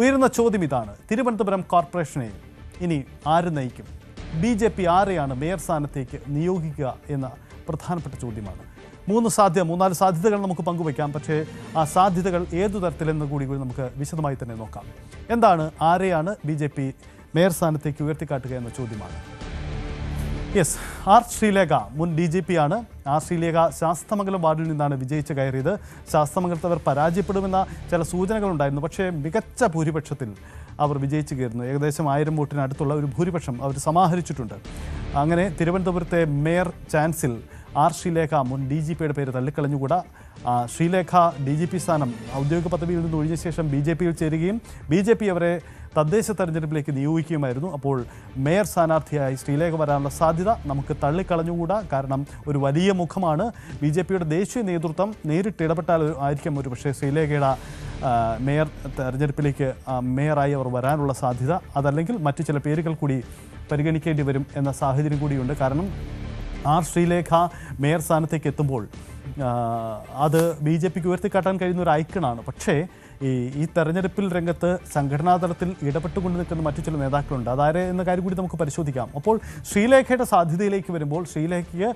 ഉയരുന്ന ചോദ്യം ഇതാണ്. തിരുവനന്തപുരം കോർപ്പറേഷനെ ഇനി ആര് നയിക്കും? ബി ജെ പി ആരെയാണ് മേയർ സ്ഥാനത്തേക്ക് നിയോഗിക്കുക എന്ന പ്രധാനപ്പെട്ട ചോദ്യമാണ്. മൂന്ന് സാധ്യത മൂന്നാൽ സാധ്യതകൾ നമുക്ക് പങ്കുവയ്ക്കാം. പക്ഷേ ആ സാധ്യതകൾ ഏതു തരത്തിലെന്ന് കൂടി കൂടി നമുക്ക് വിശദമായി തന്നെ നോക്കാം. എന്താണ് ആരെയാണ് ബി മേയർ സ്ഥാനത്തേക്ക് ഉയർത്തിക്കാട്ടുക എന്ന ചോദ്യമാണ്. യെസ് ആർ ശ്രീലേഖ മുൻ ഡി ജി പി ആണ്. ആർ ശ്രീലേഖ ശാസ്തമംഗലം വാർഡിൽ നിന്നാണ് വിജയിച്ച് കയറിയത്. ശാസ്തമംഗലത്തവർ പരാജയപ്പെടുമെന്ന ചില സൂചനകളുണ്ടായിരുന്നു. പക്ഷേ മികച്ച ഭൂരിപക്ഷത്തിൽ അവർ വിജയിച്ച് കയറുന്നു. ഏകദേശം ആയിരം വോട്ടിനടുത്തുള്ള ഒരു ഭൂരിപക്ഷം അവർ സമാഹരിച്ചിട്ടുണ്ട്. അങ്ങനെ തിരുവനന്തപുരത്തെ മേയർ ചാൻസിൽ ആർ ശ്രീലേഖ മുൻ ഡി ജി പിയുടെ പേര് തള്ളിക്കളഞ്ഞുകൂടാ? ശ്രീലേഖ ഡി ജി പി സ്ഥാനം ഔദ്യോഗിക പദവിയിൽ നിന്ന് ഒഴിഞ്ഞ ശേഷം ബി ജെ പിയിൽ ചേരുകയും ബി ജെ പി അവരെ തദ്ദേശ തെരഞ്ഞെടുപ്പിലേക്ക് നിയോഗിക്കുകയുമായിരുന്നു. അപ്പോൾ മേയർ സ്ഥാനാർത്ഥിയായി ശ്രീലേഖ വരാനുള്ള സാധ്യത നമുക്ക് തള്ളിക്കളഞ്ഞുകൂടാ. കാരണം ഒരു വലിയ മുഖമാണ്. ബി ജെ പിയുടെ ദേശീയ നേതൃത്വം നേരിട്ട് ഇടപെട്ടാൽ ആയിരിക്കും ഒരു പക്ഷേ ശ്രീലേഖയുടെ മേയർ തെരഞ്ഞെടുപ്പിലേക്ക് മേയറായി അവർ വരാനുള്ള സാധ്യത. അതല്ലെങ്കിൽ മറ്റു ചില പേരുകൾ കൂടി പരിഗണിക്കേണ്ടി വരും എന്ന സാഹചര്യം കൂടിയുണ്ട്. കാരണം ആർ ശ്രീലേഖ മേയർ സ്ഥാനത്തേക്ക് എത്തുമ്പോൾ അത് ബി ജെ പിക്ക് ഉയർത്തിക്കാട്ടാൻ കഴിയുന്ന ഒരു ഐക്കണാണ്. പക്ഷേ ഈ ഈ തെരഞ്ഞെടുപ്പിൽ രംഗത്ത് സംഘടനാ തലത്തിൽ ഇടപെട്ടുകൊണ്ട് നിൽക്കുന്ന മറ്റു ചില നേതാക്കളുണ്ട്. അതാരെ എന്ന കാര്യം കൂടി നമുക്ക് പരിശോധിക്കാം. അപ്പോൾ ശ്രീലേഖയുടെ സാധ്യതയിലേക്ക് വരുമ്പോൾ ശ്രീലേഖയ്ക്ക്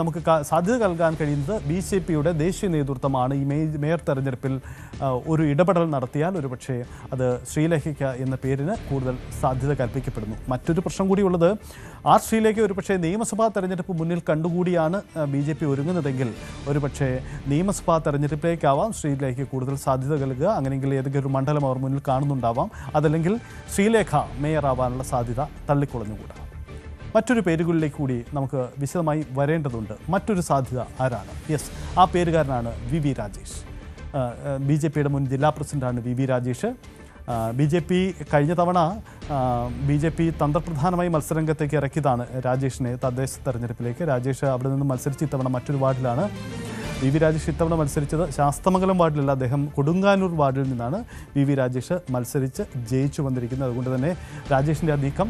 നമുക്ക് സാധ്യത നൽകാൻ കഴിയുന്നത് ബി ജെ പിയുടെ ദേശീയ നേതൃത്വമാണ്. ഈ മേയർ തെരഞ്ഞെടുപ്പിൽ ഒരു ഇടപെടൽ നടത്തിയാൽ ഒരു പക്ഷേ അത് ശ്രീലേഖയ്ക്ക് എന്ന പേരിന് കൂടുതൽ സാധ്യത കൽപ്പിക്കപ്പെടുന്നു. മറ്റൊരു പ്രശ്നം കൂടിയുള്ളത് ആർ ശ്രീലേഖ ഒരു പക്ഷേ നിയമസഭാ തെരഞ്ഞെടുപ്പ് മുന്നിൽ കണ്ടുകൂടിയാണ് ബി ജെ പി ഒരുങ്ങുന്നതെങ്കിൽ ഒരു പക്ഷേ നിയമസഭാ തെരഞ്ഞെടുപ്പിലേക്കാവാം ശ്രീലേഖയ്ക്ക് കൂടുതൽ സാധ്യത നൽകുക. അങ്ങനെയെങ്കിൽ ഏതെങ്കിലും ഒരു മണ്ഡലം അവർ മുന്നിൽ കാണുന്നുണ്ടാവാം. അതല്ലെങ്കിൽ ശ്രീലേഖ മേയറാവാനുള്ള സാധ്യത തള്ളിക്കൊളഞ്ഞുകൂടാം. മറ്റൊരു പേരുകളിലേക്ക് കൂടി നമുക്ക് വിശദമായി വരേണ്ടതുണ്ട്. മറ്റൊരു സാധ്യത ആരാണ്? യെസ് ആ പേരുകാരനാണ് V V Rajesh. B J പിയുടെ മുൻ ജില്ലാ പ്രസിഡന്റാണ് V V Rajesh. B J P കഴിഞ്ഞ തവണ ബി ജെ പി തന്ത്രപ്രധാനമായി മത്സരരംഗത്തേക്ക് ഇറക്കിയതാണ് രാജേഷിനെ തദ്ദേശ തെരഞ്ഞെടുപ്പിലേക്ക്. രാജേഷ് അവിടെ നിന്ന് മത്സരിച്ച് ഇത്തവണ മറ്റൊരു വാർഡിലാണ്. വി വി രാജേഷ് ഇത്തവണ മത്സരിച്ചത് ശാസ്തമംഗലം വാർഡിലല്ല അദ്ദേഹം കൊടുങ്ങാനൂർ വാർഡിൽ നിന്നാണ് വി വി രാജേഷ് മത്സരിച്ച് ജയിച്ചു വന്നിരിക്കുന്നത്. അതുകൊണ്ട് തന്നെ രാജേഷിന്റെ ആ നീക്കം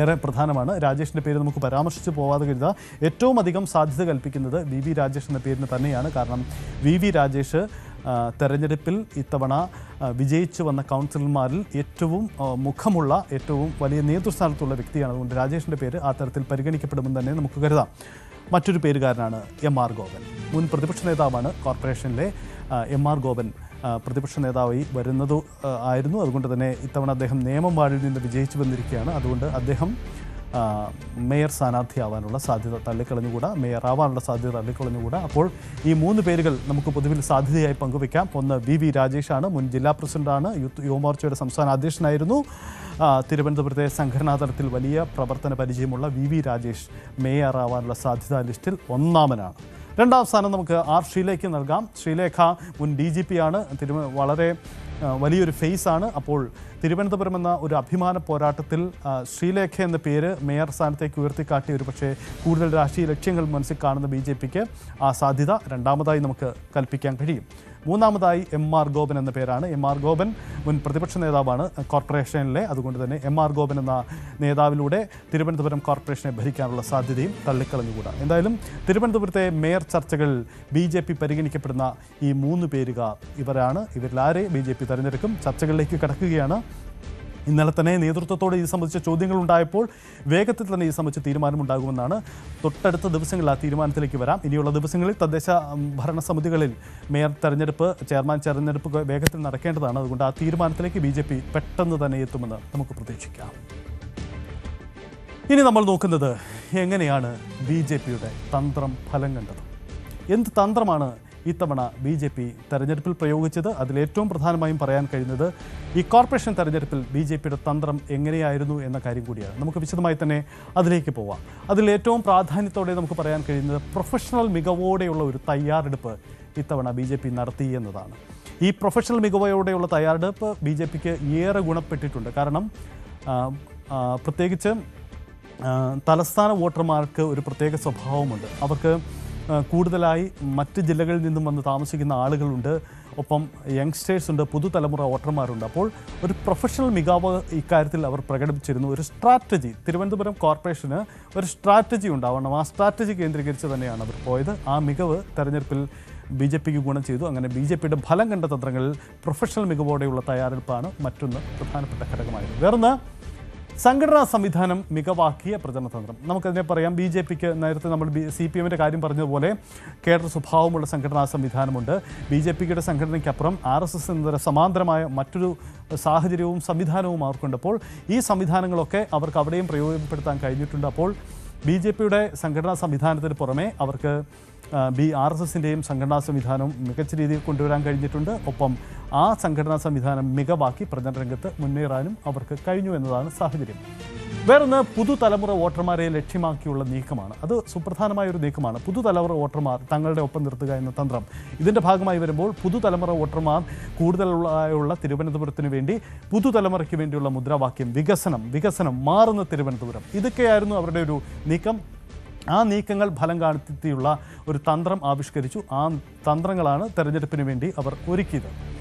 ഏറെ പ്രധാനമാണ്. രാജേഷിന്റെ പേര് നമുക്ക് പരാമർശിച്ച് പോവാതെ കരുതുക ഏറ്റവും അധികം സാധ്യത കൽപ്പിക്കുന്നത് വി വി രാജേഷ് എന്ന പേരിന് തന്നെയാണ്. കാരണം വി വി രാജേഷ് തെരഞ്ഞെടുപ്പിൽ ഇത്തവണ വിജയിച്ചു വന്ന കൗൺസിലർമാരിൽ ഏറ്റവും മുഖമുള്ള ഏറ്റവും വലിയ നേതൃസ്ഥാനത്തുള്ള വ്യക്തിയാണ്. അതുകൊണ്ട് രാജേഷിന്റെ പേര് ആ തരത്തിൽ പരിഗണിക്കപ്പെടുമെന്ന് തന്നെ നമുക്ക് കരുതാം. മറ്റൊരു പേരുകാരനാണ് എം ആർ ഗോപൻ. മുൻ പ്രതിപക്ഷ നേതാവാണ് കോർപ്പറേഷനിലെ എം ആർ ഗോപൻ. പ്രതിപക്ഷ നേതാവായി വരുന്നത് ആയിരുന്നു. അതുകൊണ്ട് തന്നെ ഇത്തവണ അദ്ദേഹം നിയമം വാർഡിൽ നിന്ന് വിജയിച്ചു വന്നിരിക്കുകയാണ്. അതുകൊണ്ട് അദ്ദേഹം മേയർ സ്ഥാനാർത്ഥിയാവാനുള്ള സാധ്യത തള്ളിക്കളഞ്ഞുകൂടാ? മേയർ ആവാനുള്ള സാധ്യത തള്ളിക്കളഞ്ഞുകൂടാ? അപ്പോൾ ഈ മൂന്ന് പേരുകൾ നമുക്ക് പൊതുവിൽ സാധ്യതയായി പങ്കുവയ്ക്കാം. ഒന്ന് വി വി രാജേഷാണ് മുൻ ജില്ലാ പ്രസിഡന്റാണ് യൂത്ത് യുവമോർച്ചയുടെ സംസ്ഥാന അധ്യക്ഷനായിരുന്നു. തിരുവനന്തപുരത്തെ സംഘടനാ തലത്തിൽ വലിയ പ്രവർത്തന പരിചയമുള്ള വി വി രാജേഷ് മേയർ ആവാനുള്ള സാധ്യതാ ലിസ്റ്റിൽ ഒന്നാമനാണ്. രണ്ടാം സ്ഥാനം നമുക്ക് ആർ ശ്രീലേഖ നൽകാം. ശ്രീലേഖ മുൻ ഡി ജി പി ആണ്. തിരുവ വളരെ വലിയൊരു ഫേസ് ആണ് അപ്പോൾ തിരുവനന്തപുരം എന്ന ഒരു അഭിമാന പോരാട്ടത്തിൽ ശ്രീലേഖ എന്ന പേര് മേയർ സ്ഥാനത്തേക്ക് ഉയർത്തിക്കാട്ടിയ ഒരു പക്ഷേ കൂടുതൽ രാഷ്ട്രീയ ലക്ഷ്യങ്ങൾ മനസ്സിൽ കാണുന്ന ബി ജെ പിക്ക് ആ സാധ്യത രണ്ടാമതായി നമുക്ക് കൽപ്പിക്കാൻ കഴിയും. മൂന്നാമതായി എം ആർ ഗോപൻ എന്ന പേരാണ്. എം ആർ ഗോപൻ മുൻ പ്രതിപക്ഷ നേതാവാണ് കോർപ്പറേഷനിലെ. അതുകൊണ്ട് തന്നെ എം ആർ ഗോപൻ എന്ന നേതാവിലൂടെ തിരുവനന്തപുരം കോർപ്പറേഷനെ ഭരിക്കാനുള്ള സാധ്യതയും തള്ളിക്കളഞ്ഞുകൂടാ. എന്തായാലും തിരുവനന്തപുരത്തെ മേയർ ചർച്ചകളിൽ ബി ജെ പി പരിഗണിക്കപ്പെടുന്ന ഈ മൂന്ന് പേരുകാർ ഇവരാണ്. ഇവരിലാരെ ബി ജെ പി തെരഞ്ഞെടുക്കും? ചർച്ചകളിലേക്ക് കടക്കുകയാണ്. ഇന്നലെ തന്നെ നേതൃത്വത്തോടെ ഇത് സംബന്ധിച്ച ചോദ്യങ്ങൾ ഉണ്ടായപ്പോൾ വേഗത്തിൽ തന്നെ ഇത് സംബന്ധിച്ച് തീരുമാനമുണ്ടാകുമെന്നാണ് തൊട്ടടുത്ത ദിവസങ്ങളിൽ ആ തീരുമാനത്തിലേക്ക് വരാം. ഇനിയുള്ള ദിവസങ്ങളിൽ തദ്ദേശ ഭരണ സമിതികളിൽ മേയർ തെരഞ്ഞെടുപ്പ് ചെയർമാൻ തെരഞ്ഞെടുപ്പ് വേഗത്തിൽ നടക്കേണ്ടതാണ്. അതുകൊണ്ട് ആ തീരുമാനത്തിലേക്ക് ബി പെട്ടെന്ന് തന്നെ എത്തുമെന്ന് നമുക്ക് പ്രതീക്ഷിക്കാം. ഇനി നമ്മൾ നോക്കുന്നത് എങ്ങനെയാണ് ബി ജെ പിയുടെ തന്ത്രം ഫലം കണ്ടത്? എന്ത് തന്ത്രമാണ് ഇത്തവണ ബി ജെ പി തെരഞ്ഞെടുപ്പിൽ പ്രയോഗിച്ചത് അതിലേറ്റവും പ്രധാനമായും പറയാൻ കഴിയുന്നത് ഈ കോർപ്പറേഷൻ തെരഞ്ഞെടുപ്പിൽ ബി ജെ പിയുടെ തന്ത്രം എങ്ങനെയായിരുന്നു എന്ന കാര്യം കൂടിയാണ്. നമുക്ക് വിശദമായി തന്നെ അതിലേക്ക് പോവാം. അതിലേറ്റവും പ്രാധാന്യത്തോടെ നമുക്ക് പറയാൻ കഴിയുന്നത് പ്രൊഫഷണൽ മികവോടെയുള്ള ഒരു തയ്യാറെടുപ്പ് ഇത്തവണ ബി ജെ പി നടത്തി എന്നതാണ്. ഈ പ്രൊഫഷണൽ മികവോടെയുള്ള തയ്യാറെടുപ്പ് ബി ജെ പിക്ക് ഏറെ ഗുണപ്പെട്ടിട്ടുണ്ട്. കാരണം പ്രത്യേകിച്ച് തലസ്ഥാന വോട്ടർമാർക്ക് ഒരു പ്രത്യേക സ്വഭാവമുണ്ട്. അവർക്ക് കൂടുതലായി മറ്റ് ജില്ലകളിൽ നിന്നും വന്ന് താമസിക്കുന്ന ആളുകളുണ്ട്. ഒപ്പം യങ്സ്റ്റേഴ്സ് ഉണ്ട് പുതുതലമുറ വോട്ടർമാരുണ്ട്. അപ്പോൾ ഒരു പ്രൊഫഷണൽ മികവ് ഇക്കാര്യത്തിൽ അവർ പ്രകടിപ്പിച്ചിരുന്നു. ഒരു സ്ട്രാറ്റജി തിരുവനന്തപുരം കോർപ്പറേഷന് ഒരു സ്ട്രാറ്റജി ഉണ്ടാവണം. ആ സ്ട്രാറ്റജി കേന്ദ്രീകരിച്ച് തന്നെയാണ് അവർ പോയത്. ആ മികവ് തെരഞ്ഞെടുപ്പിൽ ബി ജെ പിക്ക് ഗുണം ചെയ്തു. അങ്ങനെ ബി ജെ പിയുടെ ഫലം കണ്ട തന്ത്രങ്ങളിൽ പ്രൊഫഷണൽ മികവോടെയുള്ള തയ്യാറെടുപ്പാണ് മറ്റൊന്ന് പ്രധാനപ്പെട്ട ഘടകമായത്. വേറൊന്ന് സംഘടനാ സംവിധാനം മികവാക്കിയ പ്രചരണതന്ത്രം. നമുക്കതിനെ പറയാം. ബി ജെ പിക്ക് നേരത്തെ നമ്മൾ ബി സി പി എമ്മിന്റെ കാര്യം പറഞ്ഞതുപോലെ കേഡർ സ്വഭാവമുള്ള സംഘടനാ സംവിധാനമുണ്ട്. ബി ജെ പിയുടെ സംഘടനയ്ക്കപ്പുറം ആർ എസ് എസ് എന്നതിന് സമാന്തരമായ മറ്റൊരു സാഹചര്യവും സംവിധാനവും അവർക്കുണ്ട് അപ്പോൾ ഈ സംവിധാനങ്ങളൊക്കെ അവർക്ക് അവിടെയും പ്രയോജനപ്പെടുത്താൻ കഴിഞ്ഞിട്ടുണ്ട്. അപ്പോൾ ബി ജെ പിയുടെ സംഘടനാ സംവിധാനത്തിന് പുറമെ അവർക്ക് ബി ആർ എസ് എസിന്റെയും സംഘടനാ സംവിധാനവും മികച്ച രീതിയിൽ കൊണ്ടുവരാൻ കഴിഞ്ഞിട്ടുണ്ട്. ഒപ്പം ആ സംഘടനാ സംവിധാനം മികവാക്കി പ്രചരണ രംഗത്ത് മുന്നേറാനും അവർക്ക് കഴിഞ്ഞു എന്നതാണ് സാഹചര്യം. വേറൊന്ന് പുതുതലമുറ വോട്ടർമാരെ ലക്ഷ്യമാക്കിയുള്ള നീക്കമാണ്. അത് സുപ്രധാനമായ ഒരു നീക്കമാണ്. പുതുതലമുറ വോട്ടർമാർ തങ്ങളുടെ ഒപ്പം നിർത്തുക എന്ന തന്ത്രം. ഇതിന്റെ ഭാഗമായി വരുമ്പോൾ പുതുതലമുറ വോട്ടർമാർ കൂടുതലുള്ള തിരുവനന്തപുരത്തിന് വേണ്ടി പുതുതലമുറയ്ക്ക് വേണ്ടിയുള്ള മുദ്രാവാക്യം വികസനം വികസനം മാറുന്ന തിരുവനന്തപുരം. ഇതൊക്കെയായിരുന്നു അവരുടെ ഒരു നീക്കം. ആ നീക്കങ്ങൾ ഫലം കാണിത്തിയുള്ള ഒരു തന്ത്രം ആവിഷ്കരിച്ചു. ആ തന്ത്രങ്ങളാണ് തെരഞ്ഞെടുപ്പിന് വേണ്ടി അവർ ഒരുക്കിയത്.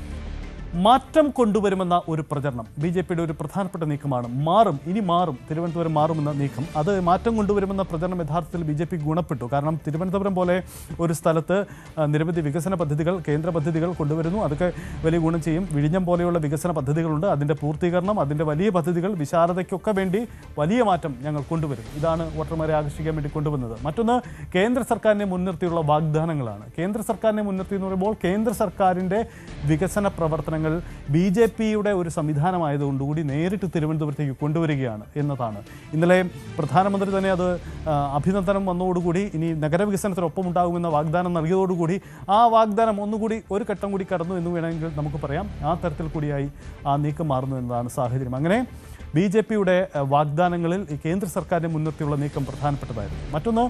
മാറ്റം കൊണ്ടുവരുമെന്ന ഒരു പ്രചരണം ബി ജെ പിയുടെ ഒരു പ്രധാനപ്പെട്ട നീക്കമാണ്. മാറും ഇനി മാറും. തിരുവനന്തപുരം മാറുമെന്ന നീക്കം. അത് മാറ്റം കൊണ്ടുവരുമെന്ന പ്രചരണം യഥാർത്ഥത്തിൽ ബി ജെ പി ഗുണപ്പെട്ടു. കാരണം തിരുവനന്തപുരം പോലെ ഒരു സ്ഥലത്ത് നിരവധി വികസന പദ്ധതികൾ കേന്ദ്ര പദ്ധതികൾ കൊണ്ടുവരുന്നു. അതൊക്കെ വലിയ ഗുണം ചെയ്യും. വിഴിഞ്ഞം പോലെയുള്ള വികസന പദ്ധതികളുണ്ട്. അതിന്റെ പൂർത്തീകരണം അതിന്റെ വലിയ പദ്ധതികൾ വിശാലതയ്ക്കൊക്കെ വേണ്ടി വലിയ മാറ്റം ഞങ്ങൾ കൊണ്ടുവരും ഇതാണ് വോട്ടർമാരെ ആകർഷിക്കാൻ വേണ്ടി കൊണ്ടുവന്നത്. മറ്റൊന്ന് കേന്ദ്ര സർക്കാരിനെ മുൻനിർത്തിയുള്ള വാഗ്ദാനങ്ങളാണ്. കേന്ദ്ര സർക്കാരിനെ മുൻനിർത്തി എന്ന് പറയുമ്പോൾ കേന്ദ്ര സർക്കാരിന്റെ വികസന പ്രവർത്തനങ്ങൾ ബി ജെ പിയുടെ ഒരു സംവിധാനമായതുകൊണ്ടുകൂടി നേരിട്ട് തിരുവനന്തപുരത്തേക്ക് കൊണ്ടുവരികയാണ് എന്നതാണ്. ഇന്നലെ പ്രധാനമന്ത്രി തന്നെ അത് അഭിനന്ദനം വന്നതോടുകൂടി ഇനി നഗരവികസനത്തിനൊപ്പം ഉണ്ടാകുമെന്ന വാഗ്ദാനം നൽകിയതോടുകൂടി ആ വാഗ്ദാനം ഒന്നുകൂടി ഒരു ഘട്ടം കൂടി കടന്നു എന്ന് വേണമെങ്കിൽ നമുക്ക് പറയാം. ആ തരത്തിൽ കൂടിയായി ആ നീക്കം മാറുന്നു എന്നതാണ് സാഹചര്യം. അങ്ങനെ ബി ജെ പിയുടെ വാഗ്ദാനങ്ങളിൽ കേന്ദ്ര സർക്കാരിന് മുൻനിർത്തിയുള്ള നീക്കം പ്രധാനപ്പെട്ടതായിരുന്നു. മറ്റൊന്ന്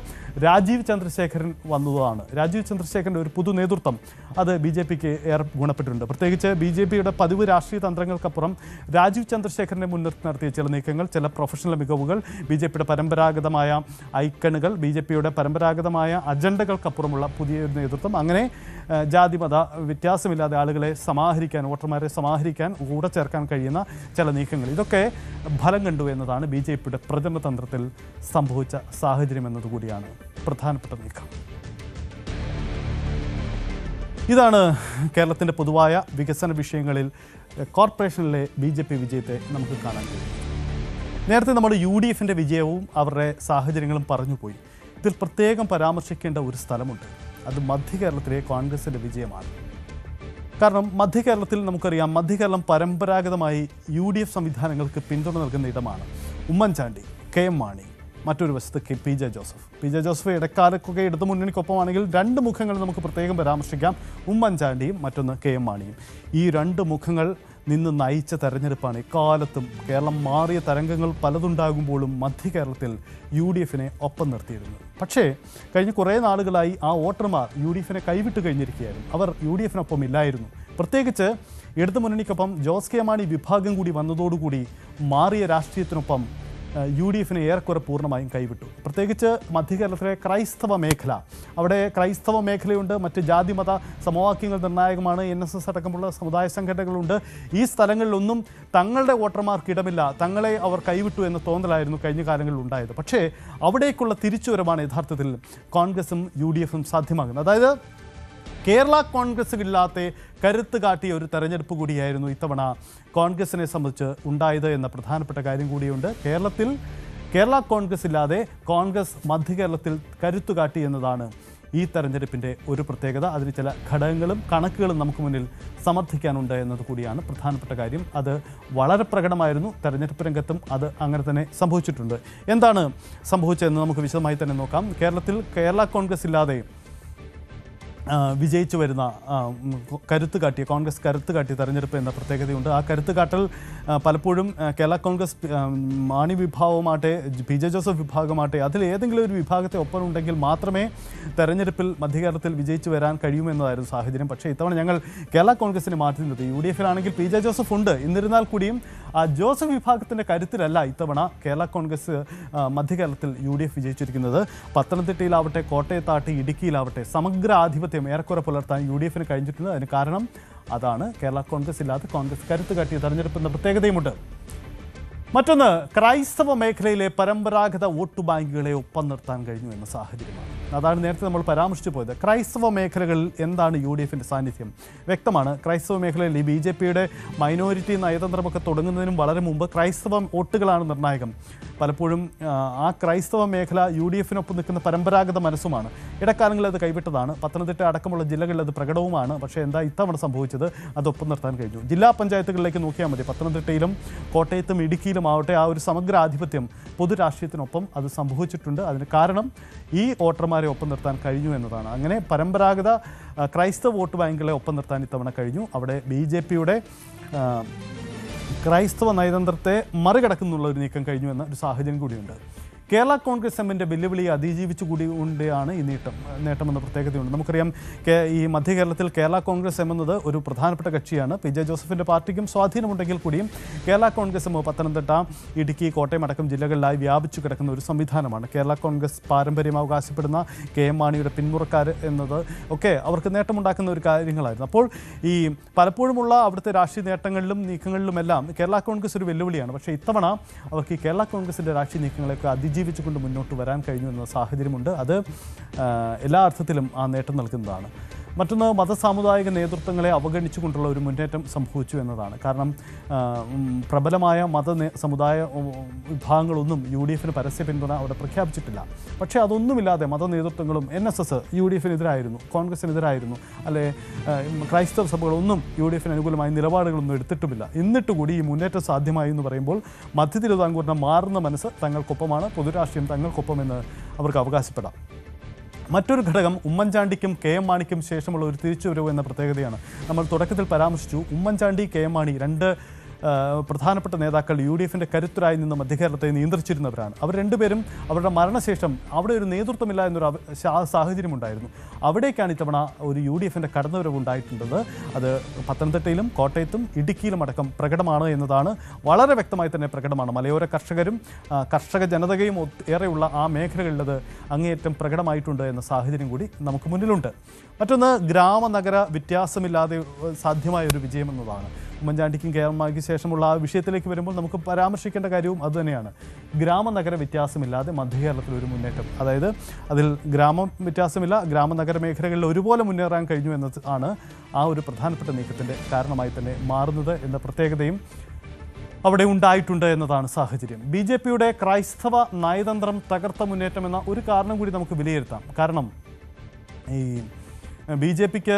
രാജീവ് ചന്ദ്രശേഖരൻ വന്നതാണ്. രാജീവ് ചന്ദ്രശേഖരന്റെ ഒരു പുതു നേതൃത്വം അത് ബി ജെ പിക്ക് ഏറെ ഗുണപ്പെട്ടിട്ടുണ്ട്. പ്രത്യേകിച്ച് ബി ജെ പിയുടെ പതിവ് രാഷ്ട്രീയ തന്ത്രങ്ങൾക്കപ്പുറം രാജീവ് ചന്ദ്രശേഖരനെ മുൻനിർത്തി നടത്തിയ ചില നീക്കങ്ങൾ ചില പ്രൊഫഷണൽ മികവുകൾ ബി ജെ പിയുടെ പരമ്പരാഗതമായ ഐക്കണുകൾ ബി ജെ പിയുടെ പരമ്പരാഗതമായ അജണ്ടകൾക്കപ്പുറമുള്ള പുതിയ നേതൃത്വം. അങ്ങനെ ജാതിമത ജാതി മത വ്യത്യാസമില്ലാതെ ആളുകളെ സമാഹരിക്കാൻ വോട്ടർമാരെ സമാഹരിക്കാൻ കൂടെ ചേർക്കാൻ കഴിയുന്ന ചില നീക്കങ്ങൾ. ഇതൊക്കെ ഫലം കണ്ടു എന്നതാണ് ബി ജെ പിയുടെ പ്രചരണ തന്ത്രത്തിൽ സംഭവിച്ച സാഹചര്യം എന്നതുകൂടിയാണ് പ്രധാനപ്പെട്ട നീക്കം. ഇതാണ് കേരളത്തിന്റെ പൊതുവായ വികസന വിഷയങ്ങളിൽ കോർപ്പറേഷനിലെ ബി ജെ പി വിജയത്തെ നമുക്ക് കാണാൻ കഴിയും. നേരത്തെ നമ്മൾ യു ഡി എഫിന്റെ വിജയവും അവരുടെ സാഹചര്യങ്ങളും പറഞ്ഞുപോയി. ഇതിൽ പ്രത്യേകം പരാമർശിക്കേണ്ട ഒരു സ്ഥലമുണ്ട്. അത് മധ്യ കേരളത്തിലെ കോൺഗ്രസിന്റെ വിജയമാണ്. കാരണം മധ്യ കേരളത്തിൽ നമുക്കറിയാം മധ്യ കേരളം പരമ്പരാഗതമായി യു ഡി എഫ് സംവിധാനങ്ങൾക്ക് പിന്തുണ നൽകുന്ന ഇടമാണ് ഉമ്മൻചാണ്ടി കെ എം മാണി മറ്റൊരു വശത്ത് K P J Joseph. P J Joseph ഇടക്കാലക്കൊക്കെ ഇടതു മുന്നണിക്കൊപ്പമാണെങ്കിൽ രണ്ട് മുഖങ്ങൾ നമുക്ക് പ്രത്യേകം പരാമർശിക്കാം. ഉമ്മൻചാണ്ടിയും മറ്റൊന്ന് കെ എം മാണിയും. ഈ രണ്ട് മുഖങ്ങൾ നിന്ന് നയിച്ച തെരഞ്ഞെടുപ്പാണ് ഇക്കാലത്തും കേരളം മാറിയ തരംഗങ്ങൾ പലതുണ്ടാകുമ്പോഴും മധ്യ കേരളത്തിൽ യു ഡി എഫിനെ ഒപ്പം നിർത്തിയിരുന്നത്. പക്ഷേ കഴിഞ്ഞ കുറേ നാളുകളായി ആ വോട്ടർമാർ യു ഡി എഫിനെ കൈവിട്ട് കഴിഞ്ഞിരിക്കുകയായിരുന്നു. അവർ യു ഡി എഫിനൊപ്പം ഇല്ലായിരുന്നു. പ്രത്യേകിച്ച് ഇടതു മുന്നണിക്കൊപ്പം ജോസ് കെ മാണി വിഭാഗം കൂടി വന്നതോടുകൂടി മാറിയ രാഷ്ട്രീയത്തിനൊപ്പം യു ഡി എഫിനെ ഏറെക്കുറെ പൂർണമായും കൈവിട്ടു. പ്രത്യേകിച്ച് മധ്യകേരളത്തിലെ ക്രൈസ്തവ മേഖല. അവിടെ ക്രൈസ്തവ മേഖലയുണ്ട് മറ്റ് ജാതിമത സമവാക്യങ്ങൾ നിർണായകമാണ് എൻ എസ് എസ് അടക്കമുള്ള സമുദായ സംഘടനകളുണ്ട്. ഈ സ്ഥലങ്ങളിലൊന്നും തങ്ങളുടെ വോട്ടർമാർക്ക് ഇടമില്ല തങ്ങളെ അവർ കൈവിട്ടു എന്ന തോന്നലായിരുന്നു കഴിഞ്ഞ കാലങ്ങളിൽ ഉണ്ടായത്. പക്ഷേ അവിടേക്കുള്ള തിരിച്ചുവരവാണ് യഥാർത്ഥത്തിൽ കോൺഗ്രസും യു ഡി എഫും സാധ്യമാകുന്നത്. അതായത് കേരള കോൺഗ്രസിലില്ലാത്ത കരുത്ത് കാട്ടിയ ഒരു തെരഞ്ഞെടുപ്പ് കൂടിയായിരുന്നു ഇത്തവണ കോൺഗ്രസിനെ സംബന്ധിച്ച് ഉണ്ടായത് എന്ന പ്രധാനപ്പെട്ട കാര്യം കൂടിയുണ്ട്. കേരളത്തിൽ കേരള കോൺഗ്രസ് ഇല്ലാതെ കോൺഗ്രസ് മധ്യ കേരളത്തിൽ കരുത്തു കാട്ടി എന്നതാണ് ഈ തെരഞ്ഞെടുപ്പിന്റെ ഒരു പ്രത്യേകത. അതിന് ചില ഘടകങ്ങളും കണക്കുകളും നമുക്ക് മുന്നിൽ സമർത്ഥിക്കാനുണ്ട് എന്നത് കൂടിയാണ് പ്രധാനപ്പെട്ട കാര്യം. അത് വളരെ പ്രകടമായിരുന്നു. തെരഞ്ഞെടുപ്പ് രംഗത്തും അത് അങ്ങനെ തന്നെ സംഭവിച്ചിട്ടുണ്ട്. എന്താണ് സംഭവിച്ചതെന്ന് നമുക്ക് വിശദമായി തന്നെ നോക്കാം. കേരളത്തിൽ കേരള കോൺഗ്രസ് ഇല്ലാതെ ആ, വിജയിച്ചു വരുന്ന കരുത്ത് കാട്ടിയ കോൺഗ്രസ് കരുത്ത് കാട്ടി തെരഞ്ഞെടുപ്പ് എന്ന പ്രത്യേകതയുണ്ട്. ആ കരുത്ത് കാട്ടൽ പലപ്പോഴും കേരള കോൺഗ്രസ് മാണി വിഭാഗമാട്ടെ പി ജെ ജോസഫ് വിഭാഗമാട്ടെ അതിൽ ഏതെങ്കിലും ഒരു വിഭാഗത്തെ ഒപ്പം ഉണ്ടെങ്കിൽ മാത്രമേ തെരഞ്ഞെടുപ്പിൽ മധ്യകേരളത്തിൽ വിജയിച്ചു വരാൻ കഴിയുമെന്നതായിരുന്നു സാഹചര്യം. പക്ഷേ ഇത്തവണ ഞങ്ങൾ കേരള കോൺഗ്രസിനെ മാറ്റി നിർത്തി. യു ഡി എഫിലാണെങ്കിൽ പി ജെ ജോസഫ് ഉണ്ട്. എന്നിരുന്നാൽ കൂടിയും ആ ജോസഫ് വിഭാഗത്തിന്റെ കരുത്തിലല്ല ഇത്തവണ കേരള കോൺഗ്രസ് മധ്യകേരളത്തിൽ യു ഡി എഫ് വിജയിച്ചിരിക്കുന്നത്. പത്തനംതിട്ടയിലാവട്ടെ കോട്ടയത്താവട്ടെ ഇടുക്കിയിലാവട്ടെ സമഗ്ര ആധിപത്യം ഏറെക്കുറെ പുലർത്താൻ യു ഡി എഫിന് കഴിഞ്ഞിട്ടുണ്ട്. അതിന് കാരണം അതാണ്. കേരള കോൺഗ്രസ് ഇല്ലാത്ത കോൺഗ്രസ് കരുത്ത് കാട്ടിയ തെരഞ്ഞെടുപ്പ് എന്ന പ്രത്യേകതയുമുണ്ട്. മറ്റൊന്ന് ക്രൈസ്തവ മേഖലയിലെ പരമ്പരാഗത വോട്ട് ബാങ്കുകളെ ഒപ്പം നിർത്താൻ കഴിഞ്ഞു എന്ന സാഹചര്യമാണ്. അതാണ് നേരത്തെ നമ്മൾ പരാമർശിച്ചു പോയത്. ക്രൈസ്തവ മേഖലകളിൽ എന്താണ് യു ഡി എഫിന്റെ സാന്നിധ്യം? വ്യക്തമാണ്. ക്രൈസ്തവ മേഖലയിൽ ഈ ബി ജെ പിയുടെ മൈനോരിറ്റി നയതന്ത്രമൊക്കെ തുടങ്ങുന്നതിനും വളരെ മുമ്പ് ക്രൈസ്തവ വോട്ടുകളാണ് നിർണായകം. പലപ്പോഴും ആ, ക്രൈസ്തവ മേഖല യു ഡി എഫിനൊപ്പം നിൽക്കുന്ന പരമ്പരാഗത മനസ്സുമാണ്. ഇടക്കാലങ്ങളിൽ അത് കൈവിട്ടതാണ്. പത്തനംതിട്ട അടക്കമുള്ള ജില്ലകളിൽ അത് പ്രകടവുമാണ്. പക്ഷേ എന്താ ഇത്തവണ സംഭവിച്ചത്? അതൊപ്പം നിർത്താൻ കഴിഞ്ഞു. ജില്ലാ പഞ്ചായത്തുകളിലേക്ക് നോക്കിയാൽ മതി. പത്തനംതിട്ടയിലും കോട്ടയത്തും ഇടുക്കിയിലും ആവട്ടെ ആ ഒരു സമഗ്ര ആധിപത്യം പൊതുരാഷ്ട്രീയത്തിനൊപ്പം അത് സംഭവിച്ചിട്ടുണ്ട്. അതിന് കാരണം ഈ വോട്ടർമാരെ ഒപ്പം നിർത്താൻ കഴിഞ്ഞു എന്നതാണ്. അങ്ങനെ പരമ്പരാഗത ക്രൈസ്തവ വോട്ട് ബാങ്കുകളെ ഒപ്പം നിർത്താൻ ഇത്തവണ കഴിഞ്ഞു. അവിടെ ബി ജെ പിയുടെ ക്രൈസ്തവ നയതന്ത്രത്തെ മറികടക്കുന്നുള്ള ഒരു നീക്കം കഴിഞ്ഞു എന്ന ഒരു സാഹചര്യം കൂടിയുണ്ട്. കേരള കോൺഗ്രസ് എമ്മിന്റെ വെല്ലുവിളിയെ അതിജീവിച്ചു കൂടി കൊണ്ടാണ് ഈ നേട്ടം നേട്ടമെന്ന പ്രത്യേകതയുണ്ട്. നമുക്കറിയാം ഈ മധ്യ കേരളത്തിൽ കേരള കോൺഗ്രസ് എം എന്നത് ഒരു പ്രധാനപ്പെട്ട കക്ഷിയാണ്. പി ജെ ജോസഫിന്റെ പാർട്ടിക്കും സ്വാധീനമുണ്ടെങ്കിൽ കൂടിയും കേരള കോൺഗ്രസ് എം പത്തനംതിട്ട ഇടുക്കി കോട്ടയം അടക്കം ജില്ലകളിലായി വ്യാപിച്ചു കിടക്കുന്ന ഒരു സംവിധാനമാണ്. കേരള കോൺഗ്രസ് പാരമ്പര്യം അവകാശപ്പെടുന്ന കെ എം മാണിയുടെ പിന്മുറക്കാർ എന്നത് ഒക്കെ അവർക്ക് നേട്ടമുണ്ടാക്കുന്ന ഒരു കാര്യങ്ങളായിരുന്നു. അപ്പോൾ ഈ പലപ്പോഴുമുള്ള അവിടുത്തെ രാഷ്ട്രീയ നേട്ടങ്ങളിലും നീക്കങ്ങളിലുമെല്ലാം കേരള കോൺഗ്രസ് ഒരു വെല്ലുവിളിയാണ്. പക്ഷേ ഇത്തവണ അവർക്ക് ഈ കേരള കോൺഗ്രസിന്റെ രാഷ്ട്രീയ നീക്കങ്ങളെയൊക്കെ അതിജീവിച്ചുകൊണ്ട് മുന്നോട്ട് വരാൻ കഴിഞ്ഞു എന്ന സാഹചര്യമുണ്ട്. അത് എല്ലാ അർത്ഥത്തിലും ആ നേട്ടം നൽകുന്നതാണ്. മറ്റൊന്ന് മതസാമുദായിക നേതൃത്വങ്ങളെ അവഗണിച്ചുകൊണ്ടുള്ള ഒരു മുന്നേറ്റം സംഭവിച്ചു എന്നതാണ്. കാരണം പ്രബലമായ മത സമുദായ വിഭാഗങ്ങളൊന്നും യു ഡി എഫിന് പരസ്യ പിന്തുണ അവിടെ പ്രഖ്യാപിച്ചിട്ടില്ല. പക്ഷേ അതൊന്നുമില്ലാതെ മത നേതൃത്വങ്ങളും N S S U D എഫിനെതിരായിരുന്നു കോൺഗ്രസിനെതിരായിരുന്നു അല്ലെ ക്രൈസ്തവ സഭകളൊന്നും യു ഡി എഫിന് അനുകൂലമായ നിലപാടുകളൊന്നും എടുത്തിട്ടുമില്ല. എന്നിട്ട് കൂടി ഈ മുന്നേറ്റം സാധ്യമായി എന്ന് പറയുമ്പോൾ മധ്യ മാറുന്ന മനസ്സ് തങ്ങൾക്കൊപ്പമാണ് പൊതുരാഷ്ട്രീയം തങ്ങൾക്കൊപ്പമെന്ന് അവർക്ക് അവകാശപ്പെടാം. മറ്റൊരു ഘടകം ഉമ്മൻചാണ്ടിക്കും കെ എം മാണിക്കും ശേഷമുള്ള ഒരു തിരിച്ചുവരവ് എന്ന പ്രത്യേകതയാണ്. നമ്മൾ തുടക്കത്തിൽ പരാമർശിച്ചു. ഉമ്മൻചാണ്ടി കെ എം മാണി രണ്ട് പ്രധാനപ്പെട്ട നേതാക്കൾ യു ഡി എഫിന്റെ കരുത്തരായി നിന്ന് മധ്യകേരളത്തെ നിയന്ത്രിച്ചിരുന്നവരാണ്. അവർ രണ്ടുപേരും അവരുടെ മരണശേഷം അവിടെ ഒരു നേതൃത്വമില്ല എന്നൊരു സാഹചര്യം ഉണ്ടായിരുന്നു. അവിടേക്കാണ് ഇത്തവണ ഒരു യു ഡി എഫിന്റെ കടന്നുവരവ് ഉണ്ടായിട്ടുള്ളത് അത് പത്തനംതിട്ടയിലും കോട്ടയത്തും ഇടുക്കിയിലും അടക്കം പ്രകടമാണ് എന്നതാണ് വളരെ വ്യക്തമായി തന്നെ പ്രകടമാണ്. മലയോര കർഷകരും കർഷക ജനതയും ഏറെയുള്ള ആ മേഖലകളിലത് അങ്ങേയറ്റം പ്രകടമായിട്ടുണ്ട് എന്ന സാഹചര്യം കൂടി നമുക്ക് മുന്നിലുണ്ട്. മറ്റൊന്ന് ഗ്രാമനഗര വ്യത്യാസമില്ലാതെ സാധ്യമായ ഒരു വിജയം എന്നതാണ് ഉമ്മൻചാണ്ടിക്കും കെ എം മാണിക്കും ശേഷമുള്ള ആ വിഷയത്തിലേക്ക് വരുമ്പോൾ നമുക്ക് പരാമർശിക്കേണ്ട കാര്യവും അതുതന്നെയാണ്. ഗ്രാമനഗര വ്യത്യാസമില്ലാതെ മധ്യകേരളത്തിൽ ഒരു മുന്നേറ്റം. അതായത് അതിൽ ഗ്രാമം വ്യത്യാസമില്ല ഗ്രാമനഗര മേഖലകളിൽ ഒരുപോലെ മുന്നേറാൻ കഴിഞ്ഞു എന്നത് ആണ് ആ ഒരു പ്രധാനപ്പെട്ട നീക്കത്തിന്റെ കാരണമായി തന്നെ മാറുന്നത് എന്ന പ്രത്യേകതയും അവിടെ ഉണ്ടായിട്ടുണ്ട് എന്നതാണ് സാഹചര്യം. ബി ജെ പിയുടെ ക്രൈസ്തവ നയതന്ത്രം തകർത്ത മുന്നേറ്റം എന്ന ഒരു കാരണം കൂടി നമുക്ക് വിലയിരുത്താം. കാരണം ഈ ബി ജെ പിക്ക്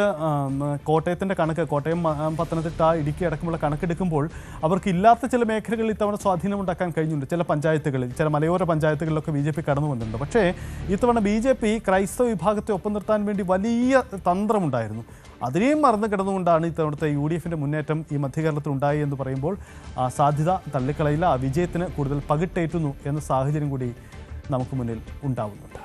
കോട്ടയത്തിന്റെ കണക്ക് കോട്ടയം പത്തനംതിട്ട ഇടുക്കി അടക്കമുള്ള കണക്കെടുക്കുമ്പോൾ അവർക്ക് ഇല്ലാത്ത ചില മേഖലകളിൽ ഇത്തവണ സ്വാധീനമുണ്ടാക്കാൻ കഴിഞ്ഞിട്ടുണ്ട് ചില പഞ്ചായത്തുകളിൽ ചില മലയോര പഞ്ചായത്തുകളിലൊക്കെ ബി ജെ പി കടന്നു വന്നിട്ടുണ്ട്. പക്ഷേ ഇത്തവണ ബി ജെ പി ക്രൈസ്തവ വിഭാഗത്തെ ഒപ്പം നിർത്താൻ വേണ്ടി വലിയ തന്ത്രമുണ്ടായിരുന്നു. അതിനെയും മറന്നു കിടന്നുകൊണ്ടാണ് ഇത്തവണത്തെ യു ഡി എഫിന്റെ മുന്നേറ്റം ഈ മധ്യകേരളത്തിൽ ഉണ്ടായി എന്ന് പറയുമ്പോൾ ആ സാധ്യത തള്ളിക്കളയില്ല ആ വിജയത്തിന് കൂടുതൽ പകിട്ടേറ്റുന്നു എന്ന സാഹചര്യം കൂടി നമുക്ക് മുന്നിൽ ഉണ്ടാവുന്നുണ്ട്.